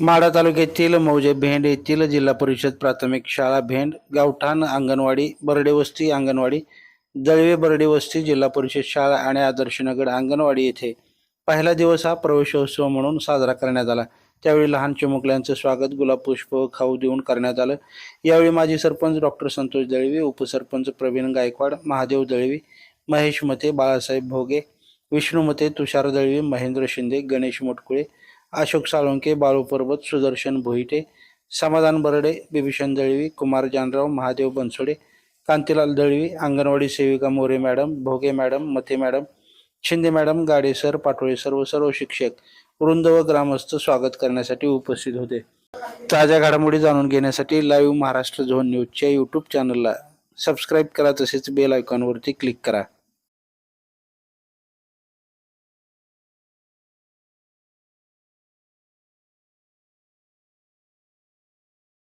माढा तालुक्यातील मौजे भेंड येथील जिल्हा परिषद प्राथमिक शाळा भेंड गावठाण अंगणवाडी बर्डेवस्ती अंगणवाडी दळवे बर्डेवस्ती जिल्हा परिषद शाळा आणि आदर्शनगर अंगणवाडी येथे पहिला दिवस हा प्रवेशोत्सव म्हणून साजरा करण्यात आला. त्यावेळी लहान चिमुकल्यांचं स्वागत गुलाब पुष्प खाऊ देऊन करण्यात आलं. यावेळी माजी सरपंच डॉक्टर संतोष दळवी उपसरपंच प्रवीण गायकवाड महादेव दळवी महेश मते बाळासाहेब भोगे विष्णू मते तुषार दळवी महेंद्र शिंदे गणेश मोटकुळे अशोक साळुंके बाळू पर्वत सुदर्शन भोईटे समाधान बरडे बिभीषण दळवी कुमार जानराव महादेव बनसोडे कांतीलाल दळवी अंगणवाडी सेविका More madam Bhoge madam Mathe madam Shinde madam Gade sir Patole sir व सर्व शिक्षक वृंद व ग्रामस्थ स्वागत करण्यासाठी उपस्थित होते. ताज्या घडामोडी जाणून घेण्यासाठी लाईव्ह महाराष्ट्र झोन न्यूजच्या यूट्यूब चॅनलला सबस्क्राईब करा तसेच बेल आयकॉनवरती क्लिक करा.